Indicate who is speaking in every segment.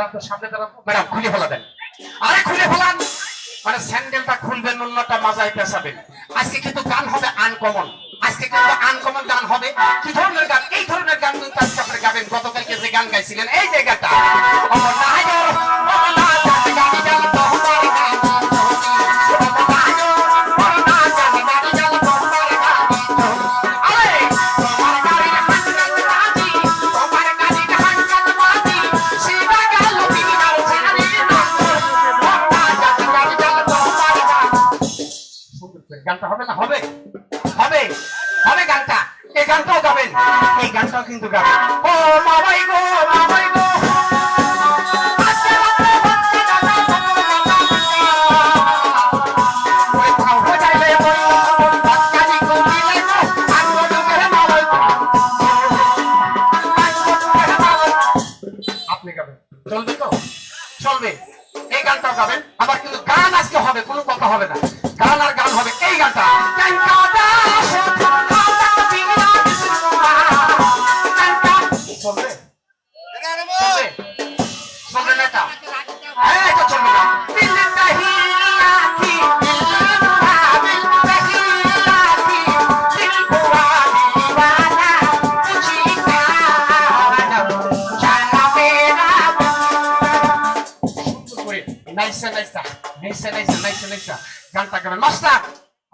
Speaker 1: দাঁড়াতো সামনে দাঁড়াতো ম্যাডাম, খুলে ফেলা দেন আরে খুলে ফেলান। মানে স্যান্ডেলটা খুলবেন অন্যটা মাজায় পেঁচাবেন। আজকে কিন্তু গান হবে আনকমন আজকে কিন্তু আনকমন গান হবে। কি ধরনের গান? এই ধরনের গান কিন্তু আজকে আপনি গাবেন। গতকালকে যে গান গাইছিলেন, এই যে গানটা হবে না? হবে। হবে। হবে গানটা। এই গানটাও গাবেন। এই গানটাও কিন্তু চলবে তো? চলবে। এই গানটাও গাবেন। আবার কিন্তু গান আজকে হবে, কোনো কথা হবে না। গান আর গান হবে এই গানটা নাইসা নাইসা নাইসা নাইসা নাইসা নাইসা গানটা গাবেন মাস্টার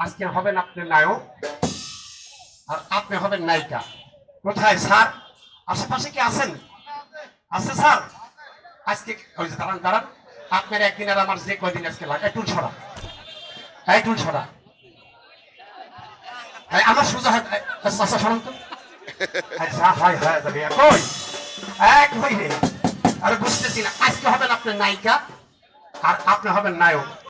Speaker 1: আজকে হবেন আপনি নায়ক। আর আপনি হবেন নায়িকা। কোথায় স্যার? আশেপাশে কি আছেন? আছে স্যার? আজকে ওই যে দাঁড়ান দাঁড়ান। আপনার একদিন আর আমার যে কয়দিন আজকে লাগে টুল ছড়া। এই টুল ছড়া। আমার সোজা এই, আচ্ছা শোনান তো। আচ্ছা হয় হয় এক হই রে আরে বুঝতেছি না আজকে হবেন আপনি নায়িকা। আর আপনি হবেন নায়ক।